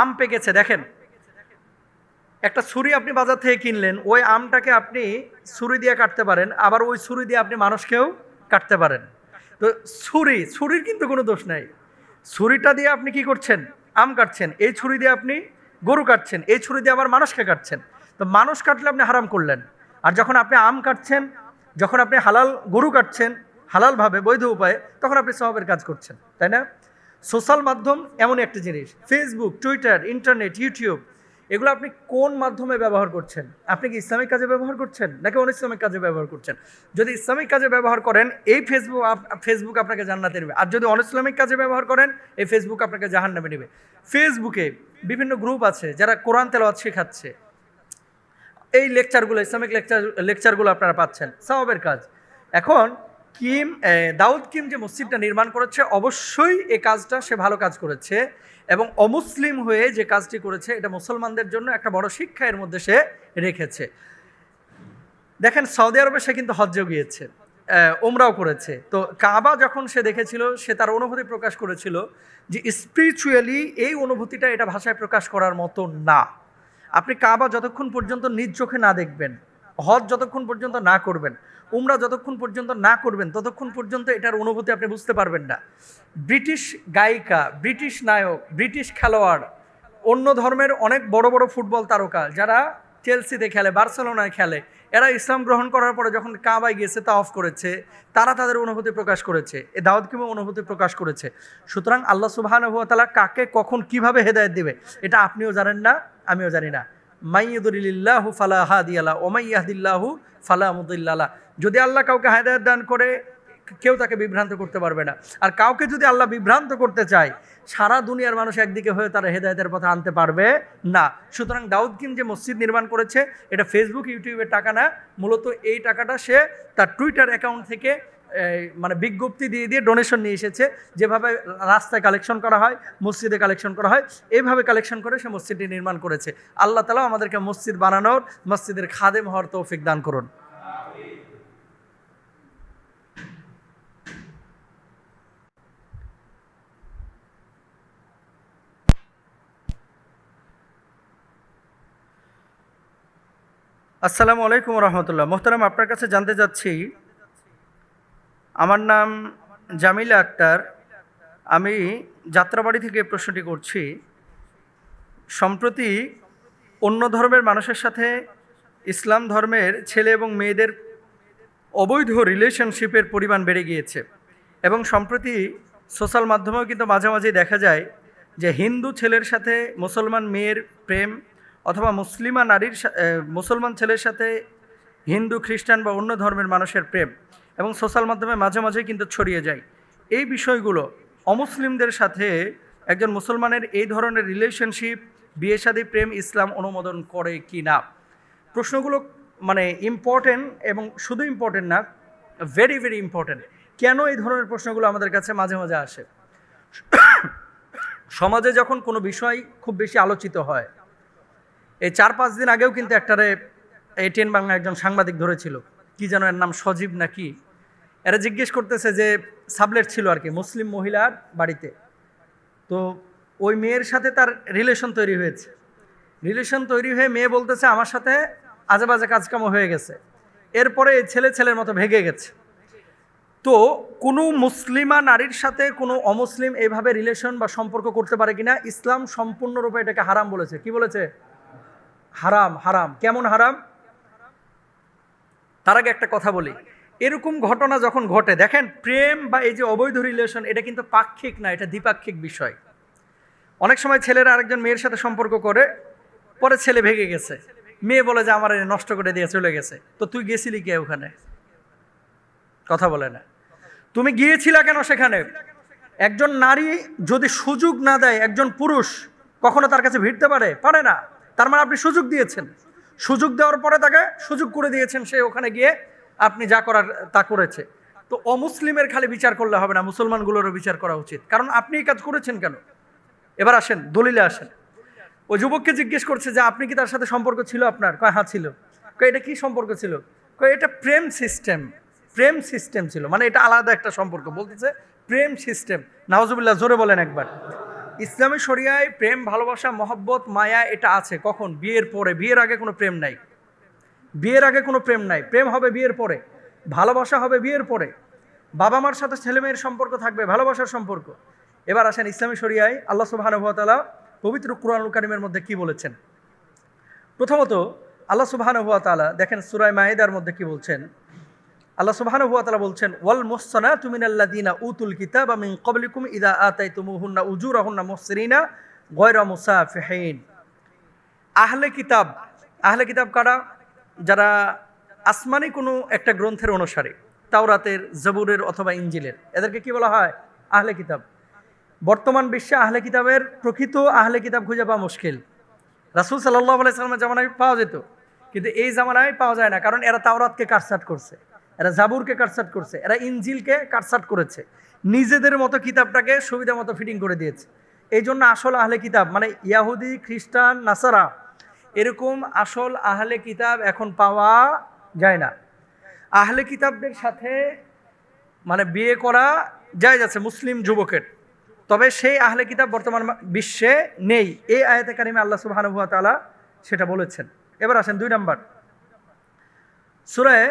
আম পেকেছে, দেখেন। একটা ছুরি আপনি বাজার থেকে কিনলেন, ওই আমটাকে আপনি ছুরি দিয়ে কাটতে পারেন, আবার ওই ছুরি দিয়ে আপনি মানুষকেও কাটতে পারেন। তো ছুরি, ছুরির কিন্তু কোনো দোষ নাই। ছুরিটা দিয়ে আপনি কি করছেন? আম কাটছেন। এই ছুরি দিয়ে আপনি গরু কাটছেন, এই ছুরি দিয়ে আবার মানুষকে কাটছেন। তো মানুষ কাটলে আপনি হারাম করলেন। আর যখন আপনি আম কাটছেন, যখন আপনি হালাল গরু কাটছেন, হালালভাবে বৈধ উপায়ে, তখন আপনি সবের কাজ করছেন, তাই না? সোশ্যাল মাধ্যম এমন একটা জিনিস। ফেসবুক টুইটার ইন্টারনেট ইউটিউব এগুলো আপনি কোন মাধ্যমে ব্যবহার করছেন? আপনি কি ইসলামিক কাজে ব্যবহার করছেন? নাকি অন ইসলামিক কাজে ব্যবহার করছেন? যদি ইসলামিক কাজে ব্যবহার করেন, এই ফেসবুক ফেসবুক আপনাকে জান্নাতে নেবে। আর যদি অন ইসলামিক কাজে ব্যবহার করেন, এই ফেসবুক আপনাকে জাহান্নামে নেবে। ফেসবুকে বিভিন্ন গ্রুপ আছে যারা কোরআন তেলাওয়াত শেখাচ্ছে। এই লেকচারগুলো ইসলামিক লেকচার লেকচারগুলো আপনারা পাচ্ছেন। সওয়াবের কাজ। এখন কিম দাউদ কিম যে মসজিদটা নির্মাণ করেছে, অবশ্যই এ কাজটা সে ভালো কাজ করেছে এবং অমুসলিম হয়ে যে কাজটি করেছে, এটা মুসলমানদের জন্য একটা বড় শিক্ষা এর মধ্যে সে রেখেছে। দেখেন, সৌদি আরবে সে কিন্তু হজ্জে গিয়েছে ওমরাও করেছে। তো কাবা যখন সে দেখেছিল, সে তার অনুভূতি প্রকাশ করেছিল যে স্পিরিচুয়ালি এই অনুভূতিটা এটা ভাষায় প্রকাশ করার মতো না। আপনি কাবা যতক্ষণ পর্যন্ত নিজ চোখে না দেখবেন হজ যতক্ষণ পর্যন্ত না করবেন, উমরা যতক্ষণ পর্যন্ত না করবেন, ততক্ষণ পর্যন্ত এটার অনুভূতি আপনি বুঝতে পারবেন না। ব্রিটিশ গায়িকা, ব্রিটিশ নায়ক, ব্রিটিশ খেলোয়াড়, অন্য ধর্মের অনেক বড় বড় ফুটবল তারকা, যারা চেলসিতে খেলে, বার্সেলোনায় খেলে, এরা ইসলাম গ্রহণ করার পরে যখন কাবায় গিয়েছে তা অফ করেছে, তারা তাদের অনুভূতি প্রকাশ করেছে, এ দাউদ কিমে অনুভূতি প্রকাশ করেছে। সুতরাং আল্লাহ সুবাহানুভাতালা কাকে কখন কীভাবে হেদায়ত দিবে, এটা আপনিও জানেন না, আমিও জানি না। মাইয়দুলিল্লাহু ফালা হাদিয়ালা ওমাইয়াহদিল্লাহু ফালা মুদিল্লাহ যদি আল্লাহ কাউকে হায়দায়ত দান করে, কেউ তাকে বিভ্রান্ত করতে পারবে না। আর কাউকে যদি আল্লাহ বিভ্রান্ত করতে চায়, সারা দুনিয়ার মানুষ একদিকে হয়ে তারা হেদায়তের পথে আনতে পারবে না। সুতরাং দাউদ কিম যে মসজিদ নির্মাণ করেছে, এটা ফেসবুক ইউটিউবের টাকা না। মূলত এই টাকাটা সে তার টুইটার অ্যাকাউন্ট থেকে মানে বিজ্ঞপ্তি দিয়ে দিয়ে ডোনেশন নিয়ে এসেছে, যেভাবে রাস্তায় কালেকশন করা হয়, মসজিদে কালেকশন করা হয় এইভাবে কালেকশন করে সে মসজিদটি নির্মাণ করেছে। আল্লাহ তালা আমাদেরকে মসজিদ বানানোর, মসজিদের খাদেম হওয়ার তৌফিক দান করুন। আসসালামু আলাইকুম রহমতুল্লাহ। মোহতারাম, আপনার কাছে জানতে চাচ্ছি আমার নাম জামিলা আক্তার। আমি যাত্রাবাড়ি থেকে প্রশ্নটি করছি। সম্প্রতি অন্য ধর্মের মানুষের সাথে ইসলাম ধর্মের ছেলে এবং মেয়েদের অবৈধ রিলেশনশিপের পরিমাণ বেড়ে গিয়েছে এবং সম্প্রতি সোশ্যাল মাধ্যমেও কিন্তু মাঝে মাঝে দেখা যায় যে হিন্দু ছেলের সাথে মুসলমান মেয়ের প্রেম অথবা মুসলিমা নারীর মুসলমান ছেলের সাথে হিন্দু, খ্রিস্টান বা অন্য ধর্মের মানুষের প্রেম এবং সোশ্যাল মাধ্যমে মাঝে মাঝে কিন্তু ছড়িয়ে যায়। এই বিষয়গুলো অমুসলিমদের সাথে একজন মুসলমানের এই ধরনের রিলেশনশিপ বিয়ে শাদী, প্রেম, ইসলাম অনুমোদন করে কি না? প্রশ্নগুলো মানে ইম্পর্টেন্ট এবং শুধু ইম্পর্টেন্ট না ভেরি ভেরি ইম্পর্টেন্ট কেন এই ধরনের প্রশ্নগুলো আমাদের কাছে মাঝে মাঝে আসে? সমাজে যখন কোনো বিষয় খুব বেশি আলোচিত হয়, এই চার পাঁচ দিন আগেও কিন্তু একটারে এটিএন বাংলা একজন সাংবাদিক ধরেছিল। কি যেন এর নাম, সজীব নাকি? এরা জিজ্ঞেস করতেছে যে সাবলেট ছিল আর কি, মুসলিম মহিলার বাড়িতে। তো ওই মেয়ের সাথে তার রিলেশন তৈরি হয়েছে। রিলেশন তৈরি হয়ে মেয়ে বলতেছে, আমার সাথে আজে বাজে কাজকামও হয়ে গেছে। এরপরে এই ছেলে ছেলের মতো ভেগে গেছে। তো কোনো মুসলিমা নারীর সাথে কোনো অমুসলিম এইভাবে রিলেশন বা সম্পর্ক করতে পারে কিনা, ইসলাম সম্পূর্ণরূপে এটাকে হারাম বলেছে। কি বলেছে? হারাম হারাম। কেমন হারাম? তার আগে একটা কথা বলি। এরকম ঘটনা যখন ঘটে, দেখেন প্রেম বা এই যে অবৈধ রিলেশন এটা কিন্তু পাক্ষিক না, এটা দ্বিপাক্ষিক বিষয়। অনেক সময় ছেলেরা আরেকজন মেয়ের সাথে সম্পর্ক করে, পরে ছেলে ভেঙে গেছে। মেয়ে বলে যে, আমার নষ্ট করে দিয়ে চলে গেছে। তো তুই গেছিলি কে ওখানে? কথা বলে না। তুমি গিয়েছিলা কেন সেখানে? একজন নারী যদি সুযোগ না দেয়, একজন পুরুষ, কখনো তার কাছে ভিড়তে পারে? পারে না। তার মানে আপনি সুযোগ দিয়েছেন। সুযোগ দেওয়ার পরে তাকে সুযোগ করে দিয়েছেন সে ওখানে গিয়ে আপনি যা করার, তা করেছে। তো অমুসলিমের খালি বিচার করলে হবে না, মুসলমানগুলোরও বিচার করা উচিত। কারণ আপনি এই কাজ করেছেন কেন? এবার আসেন, দলিলে আসেন। ওই যুবককে জিজ্ঞেস করছে যে, আপনি কি তার সাথে সম্পর্ক ছিল আপনার? কয় হ্যাঁ ছিল। কয়, এটা কি সম্পর্ক ছিল? কয়, এটা প্রেম সিস্টেম প্রেম সিস্টেম ছিল। মানে এটা আলাদা একটা সম্পর্ক। বলতেছে, প্রেম সিস্টেম নাওজুবিল্লাহ, জোরে বলেন একবার। ইসলামী শরিয়ায় প্রেম, ভালোবাসা, মহব্বত, মায়া, এটা আছে। কখন? বিয়ের পরে। বিয়ের আগে কোনো প্রেম নাই। বিয়ের আগে কোনো প্রেম নাই। প্রেম হবে বিয়ের পরে। ভালোবাসা হবে বিয়ের পরে। বাবা মার সাথে ছেলে মেয়ের সম্পর্ক থাকবে, ভালোবাসার সম্পর্ক। এবার আসেন ইসলামী শরিয়ায়। আল্লাহ সুবাহানুভাতালা পবিত্র কুরআনুল কারিমের মধ্যে কি বলেছেন? প্রথমত, আল্লাহ সুবাহানুভাতালা দেখেন সুরায় মায়েদার মধ্যে কি বলছেন? আল্লাহ সুবহানাহু ওয়া তাআলা বলছেন, ওয়াল মুহসানাতু মিনাল্লাযিনা উতুল কিতাবা মিন ক্বাবলিকুম ইযা আতাইতুমুহুন্না উজুরাহুন্না মুহসিনিনা গায়রা মুসাফিহিন। আহলে কিতাব আহলে কিতাব কারা? যারা আসমানি কোনো একটা গ্রন্থের অনুসারে, তাওরাতের, জবুরের অথবা ইঞ্জিলের। এদেরকে কি বলা হয়? আহলে কিতাব। বর্তমান বিশ্বে আহলে কিতাবের প্রকৃত আহলে কিতাব খুঁজে পাওয়া মুশকিল। রাসূল সাল্লাল্লাহু আলাইহি সাল্লামের জামানায় পাওয়া যেত, কিন্তু এই জামানায় পাওয়া যায় না, কারণ এরা তাওরাতকে কাটসাট করছে। এরা জাবুরকে কাটসাট করছে, এরা ইঞ্জিলকে কাটসাট করেছে। নিজেদের মতো কিতাবটাকে সুবিধা মতো ফিটিং করে দিয়েছে। এই জন্য আসল আহলে কিতাব মানে ইয়াহুদি, খ্রিস্টান, নাসারা, এরকম আসল আহলে কিতাব এখন পাওয়া যায় না। আহলে কিতাবদের সাথে মানে বিয়ে করা যায় যাচ্ছে মুসলিম যুবকের। তবে সেই আহলে কিতাব বর্তমান বিশ্বে নেই। এই আয়াতে কারিমে আল্লাহ সুবহানাহু ওয়া তাআলা সেটা বলেছেন। এবার আসেন দুই নম্বর। সুরায়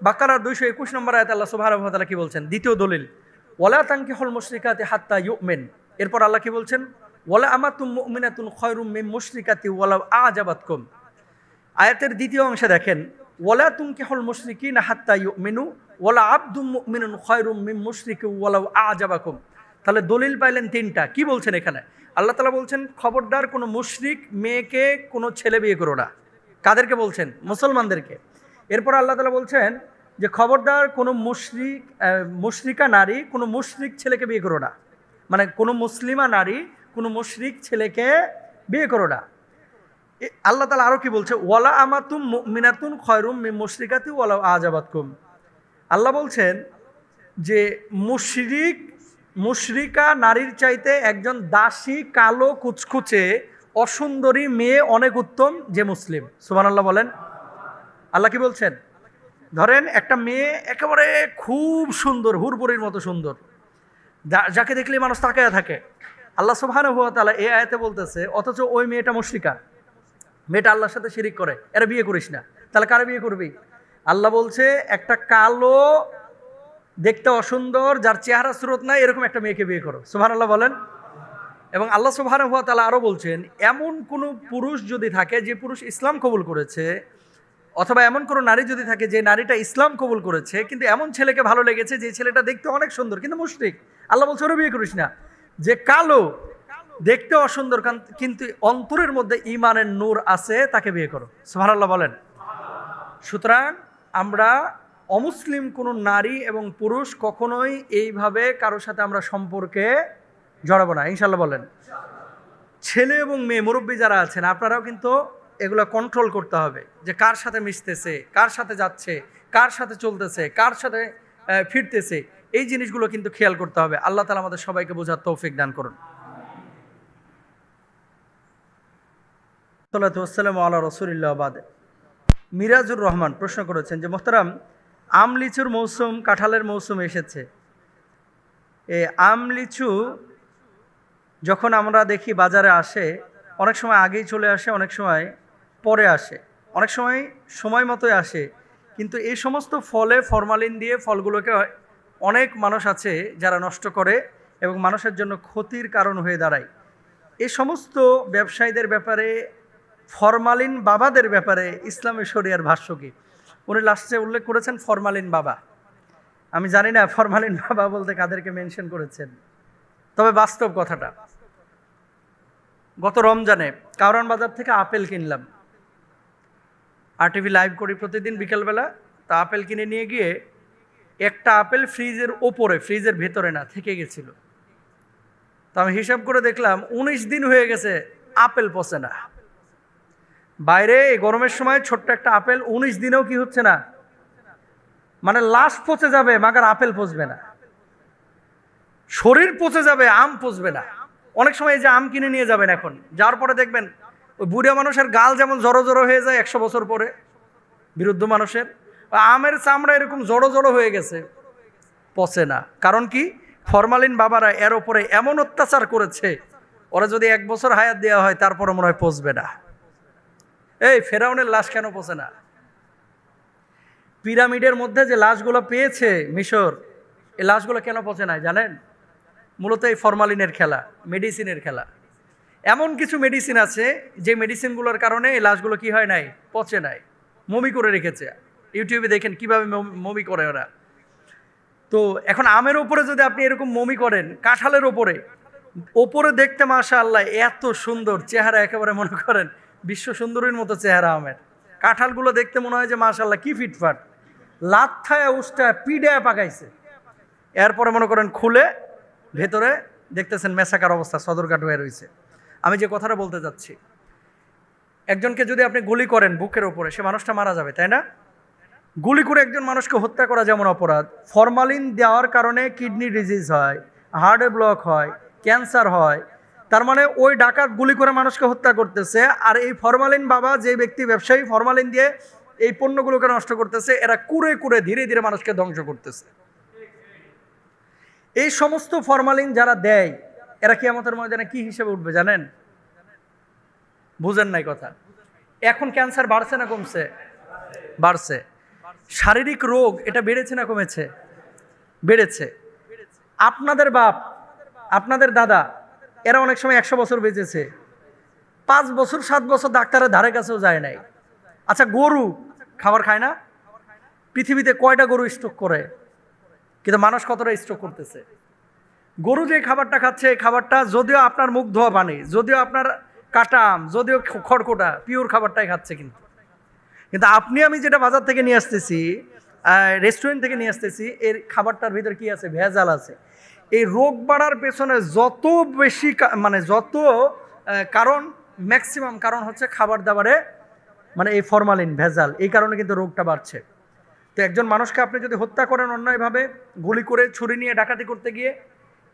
বাকারার দুইশো একুশ নম্বর আয়াত আল্লাহ সুবহানাহু ওয়া তাআলা কি বলছেন? দ্বিতীয় দলিল ওলা ওয়ালা তানকিহুল মুশরিকাতি হাত্তা ইউমিন। এরপর আল্লাহ কি বলছেন? ওয়ালা আমাতুম মুমিনাতুন খয়রুম মিন মুশরিকাতি ওয়ালাউ আজাবাতকুম। আয়াতের দ্বিতীয় অংশে দেখেন, ওয়ালা তুনকিহুল মুশরিকিনা হাত্তা ইউমিনু, ওয়ালা আবদুম মুমিনুন খয়রুম মিন মুশরিকি ওয়ালাউ আজাবাকুম। তাহলে দলিল পাইলেন তিনটা, কি বলছেন এখানে? আল্লাহ তালা বলছেন, খবরদার কোনো মুশরিক মেয়েকে কোনো ছেলে বিয়ে করো না। কাদেরকে বলছেন? মুসলমানদেরকে। এরপর আল্লাহ তালা বলছেন যে, খবরদার কোনো মুশরিক মুশরিকা নারী কোনো মুশরিক ছেলেকে বিয়ে করো না। মানে কোনো মুসলিমা নারী কোনো মুশরিক ছেলেকে বিয়ে করো না। আল্লাহ তালা আরও কি বলছে? ওয়ালা আমাতুম মিনাতুন খয়রুম মি মুশরিকাতি ওয়ালা আজাবাতকুম আল্লাহ বলছেন যে, মুশরিক, মুশরিকা নারীর চাইতে একজন দাসী, কালো, কুচকুচে, অসুন্দরী মেয়ে অনেক উত্তম যে মুসলিম। সুমান আল্লাহ বলেন। আল্লাহ কি বলছেন? ধরেন একটা মেয়ে একেবারে খুব সুন্দর হুরপুরির মতো সুন্দর। যাকে দেখলে মানুষ তাকায় থাকে। আল্লাহ সুবহানাহু হুয়া তালা এ আয়াতে বলতেছে, অথচ ওই মেয়েটা মুশরিকা। মেয়েটা আল্লাহর সাথে শিরিক করে, এরা বিয়ে করিস না। তাহলে কারে বিয়ে করবি? আল্লাহ বলছে, একটা কালো, দেখতে অসুন্দর, যার চেহারা স্রোত নাই, এরকম একটা মেয়েকে বিয়ে করো। সুবহান আল্লাহ বলেন। এবং আল্লাহ সুবহানাহু হুয়া তালা আরও বলছেন, এমন কোনো পুরুষ যদি থাকে, যে পুরুষ ইসলাম কবুল করেছে অথবা এমন কোনো নারী যদি থাকে যে নারীটা ইসলাম কবুল করেছে, কিন্তু এমন ছেলেকে ভালো লেগেছে যে ছেলেটা দেখতে অনেক সুন্দর, কিন্তু মুশরিক। আল্লাহ বলছে, ওরা বিয়ে করিস না। যে কালো, দেখতে অসুন্দর কিন্তু অন্তরের মধ্যে ইমানের নূর আছে, তাকে বিয়ে করো। সুবহানাল্লাহ বলেন। সুতরাং আমরা অমুসলিম কোনো নারী এবং পুরুষ কখনোই এইভাবে কারোর সাথে আমরা সম্পর্কে জড়াবো না। ইনশাল্লাহ বলেন। ছেলে এবং মেয়ে, মুরব্বী যারা আছেন, আপনারাও কিন্তু এগুলো কন্ট্রোল করতে হবে যে কার সাথে মিশতেছে, কার সাথে যাচ্ছে, কার সাথে চলতেছে, কার সাথে ফিরতেছে, এই জিনিসগুলো কিন্তু খেয়াল করতে হবে। আল্লাহ তালা আমাদের সবাইকে বোঝার তৌফিক দান করুন। সাল্লাম আল্লাহ রসুলিল্লাহবাদ মিরাজুর রহমান প্রশ্ন করেছেন যে, মোহতারাম আম লিচুর মৌসুম কাঁঠালের মৌসুম এসেছে। এ আম লিচু যখন আমরা দেখি বাজারে আসে, অনেক সময় আগেই চলে আসে, অনেক সময় পরে আসে। অনেক সময় সময় মতোই আসে। কিন্তু এই সমস্ত ফলে ফরমালিন দিয়ে ফলগুলোকে অনেক মানুষ আছে যারা নষ্ট করে এবং মানুষের জন্য ক্ষতির কারণ হয়ে দাঁড়ায়। এই সমস্ত ব্যবসায়ীদের ব্যাপারে, ফরমালিন বাবাদের ব্যাপারে ইসলামী শরিয়ার ভাষ্য কি? উনি লাস্টে উল্লেখ করেছেন ফরমালিন বাবা। আমি জানি না ফরমালিন বাবা বলতে কাদেরকে মেনশন করেছেন। তবে বাস্তব কথাটা, গত রমজানে কাউরান বাজার থেকে আপেল কিনলাম। আর টিভি লাইভ করি প্রতিদিন বিকেলবেলা, তা আপেল কিনে নিয়ে গিয়ে একটা আপেল ফ্রিজের ওপরে, ফ্রিজের ভেতরে না, থেকে গেছিল। তো আমি হিসাব করে দেখলাম, উনিশ দিন হয়ে গেছে আপেল পচে না। বাইরে এই গরমের সময় ছোট্ট একটা আপেল উনিশ দিনেও কি হচ্ছে না? মানে লাশ পচে যাবে, মাগার আপেল পচবে না। শরীর পচে যাবে, আম পচবে না। অনেক সময় এই যে আম কিনে নিয়ে যাবেন এখন, যাওয়ার পরে দেখবেন ওই বুড়া মানুষের গাল যেমন জড়ো জড়ো হয়ে যায় একশো বছর পরে, বিরুদ্ধ মানুষের আমের চামড়া এরকম জড়ো জড়ো হয়ে গেছে, পচে না। কারণ কি? ফরমালিন বাবারা এর ওপরে এমন অত্যাচার করেছে, ওরা যদি এক বছর হায়াত দেওয়া হয় তারপরে মনে হয় পচবে না। এই ফেরাউনের লাশ কেন পচে না? পিরামিডের মধ্যে যে লাশগুলো পেয়েছে মিশর, এই লাশগুলো কেন পচে নাই জানেন? মূলত এই ফরমালিনের খেলা, মেডিসিনের খেলা। এমন কিছু মেডিসিন আছে, যে মেডিসিনগুলোর কারণে এই লাশগুলো কি হয় নাই? পচে নাই। মমি করে রেখেছে। ইউটিউবে দেখেন কীভাবে মম- করে ওরা। তো এখন আমের ওপরে যদি আপনি এরকম মমি করেন, কাঁঠালের ওপরে ওপরে দেখতে মাশা আল্লাহ এত সুন্দর চেহারা একেবারে মনে করেন, বিশ্ব সুন্দরীর মতো চেহারা আমের। কাঁঠালগুলো দেখতে মনে হয় যে মাশাল্লাহ কি ফিটফাট। লাথায় উষ্টায় পিডায় পাকাইছে। এরপরে মনে করেন খুলে ভেতরে দেখতেছেন মেসাকার অবস্থা, সদরঘাট হয়ে রয়েছে আমি যে কথাটা বলতে যাচ্ছি, একজনকে যদি আপনি গুলি করেন বুকের ওপরে, সে মানুষটা মারা যাবে, তাই না? গুলি করে একজন মানুষকে হত্যা করা যেমন অপরাধ। ফরমালিন দেওয়ার কারণে কিডনি ডিজিজ হয়, হার্টে ব্লক হয়, ক্যান্সার হয়। তার মানে ওই ডাকাত গুলি করে মানুষকে হত্যা করতেছে, আর এই ফরমালিন বাবা যে ব্যক্তি ব্যবসায়ী, ফরমালিন দিয়ে এই পণ্যগুলোকে নষ্ট করতেছে, এরা কুড়ে কুড়ে ধীরে ধীরে মানুষকে ধ্বংস করতেছে। এই সমস্ত ফরমালিন যারা দেয় এরা কি আমাদের ময়দানে কি হিসেবে উঠবে জানেন? বুঝেন নাই কথা। এখন ক্যান্সার বাড়ছে না কমছে? বাড়ছে। শারীরিক রোগ, এটা বেড়েছে না কমেছে? বেড়েছে। আপনাদের বাপ, আপনাদের দাদা, এরা অনেক সময় একশো বছর বেঁচেছে। পাঁচ বছর, সাত বছর ডাক্তারের ধারে কাছেও যায় নাই। আচ্ছা গরু খাবার খায় না? পৃথিবীতে কয়টা গরু স্ট্রোক করে? কিন্তু মানুষ কতটা স্ট্রোক করতেছে? গরু যে খাবারটা খাচ্ছে এই খাবারটা, যদিও আপনার মুখ ধোয়া পানি, যদিও আপনার কাটাম যদিও খ- খড়কোটা, পিওর খাবারটাই খাচ্ছে কিন্তু। কিন্তু আপনি, আমি যেটা বাজার থেকে নিয়ে আসতেছি রেস্টুরেন্ট থেকে নিয়ে আসতেছি, এর খাবারটার ভিতরে কি আছে? ভেজাল আছে। এই রোগ বাড়ার পেছনে যত বেশি মানে যত কারণ ম্যাক্সিমাম কারণ হচ্ছে খাবার দাবারে মানে এই ফরমালিন ভেজাল, এই কারণে কিন্তু রোগটা বাড়ছে। তো একজন মানুষকে আপনি যদি হত্যা করেন অন্যায়ভাবে, গুলি করে ছুরি নিয়ে ডাকাতি করতে গিয়ে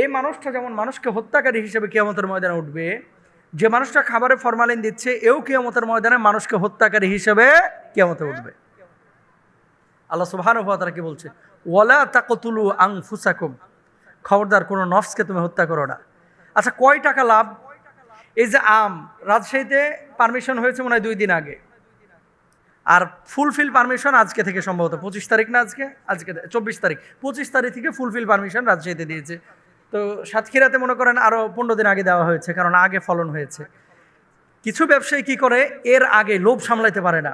এই মানুষটা যেমন মানুষকে হত্যাকারী হিসেবে কেয়ামতের ময়দানে উঠবে, যে মানুষটা খাবারে ফরমালিন দিচ্ছে, এও কেয়ামতের ময়দানে মানুষকে হত্যাকারী হিসেবে কেয়ামতে উঠবে। আল্লাহ সুবহান তারা কি বলছে? ওয়ালা তাকতুলু আং ফুসাকুম খবরদার, কোনো নফসকে তুমি হত্যা করো না। আচ্ছা কয় টাকা লাভ? এই যে আম, রাজশাহীতে পারমিশন হয়েছে মনে হয় দুই দিন আগে। আর ফুলফিল পারমিশন আজকে থেকে সম্ভবত পঁচিশ তারিখ না আজকে? আজকে, চব্বিশ তারিখ। পঁচিশ তারিখ থেকে ফুলফিল পারমিশন রাজশাহীতে দিয়েছে। তো সাতক্ষীরাতে মনে করেন আরও পনেরো দিন আগে দেওয়া হয়েছে, কারণ আগে ফলন হয়েছে। কিছু ব্যবসায়ী কি করে, এর আগে লোভ সামলাইতে পারে না।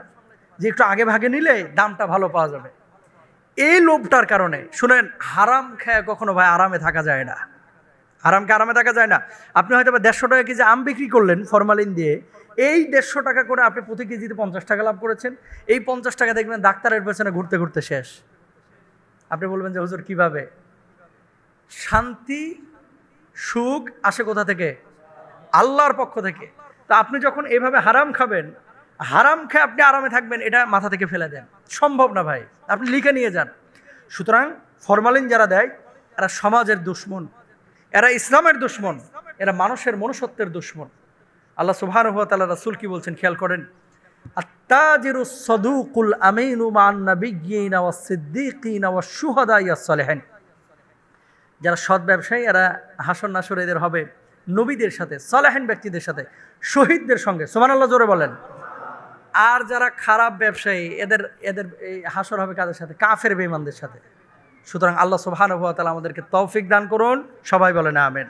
যে একটু আগে ভাগে নিলে দামটা ভালো পাওয়া যাবে। এই লোভটার কারণে, শুনেন, হারাম খেয়ে কখনো ভাই আরামে থাকা যায় না। আরামকে আরামে থাকা যায় না? আপনি হয়তো বা দেড়শো টাকা কেজি আম বিক্রি করলেন ফরমালিন দিয়ে, এই দেড়শো টাকা করে আপনি প্রতি কেজিতে পঞ্চাশ টাকা লাভ করেছেন। এই পঞ্চাশ টাকা দেখবেন ডাক্তারের পেছনে ঘুরতে ঘুরতে শেষ। আপনি বলবেন যে, হুজুর, কীভাবে? শান্তি, সুখ আসে কোথা থেকে? আল্লাহর পক্ষ থেকে। তা আপনি যখন এভাবে হারাম খাবেন, হারাম খেয়ে আপনি আরামে থাকবেন, এটা মাথা থেকে ফেলে দেন। সম্ভব না ভাই, আপনি লিখে নিয়ে যান। সুতরাং ফরমালিন যারা দেয়, এরা সমাজের দুশ্মন, এরা ইসলামের দুশ্মন, এরা মানুষের মনুষ্যত্বের দুশ্মন। আল্লাহ সুবহান তাআলা রাসূল কি বলছেন খেয়াল করেন? আত্তাজিরু সদুকুল আমিনু মান নাবিয়্যিনা ওয়াস সিদ্দীকিনা ওয়াস শুহাদা ইয়াস সালিহিন। যারা সৎ ব্যবসায়ী, এরা হাসন নাসর এদের হবে নবীদের সাথে, সালেহিন ব্যক্তিদের সাথে, শহীদদের সঙ্গে। সোমান আল্লাহ জোরে বলেন। আর যারা খারাপ ব্যবসায়ী, এদের এদের এই হাসর হবে কাদের সাথে? কাফের বেমানদের সাথে। সুতরাং আল্লাহ সুবহানাহু ওয়া তাআলা আমাদেরকে তৌফিক দান করুন। সবাই বলেন আমেন।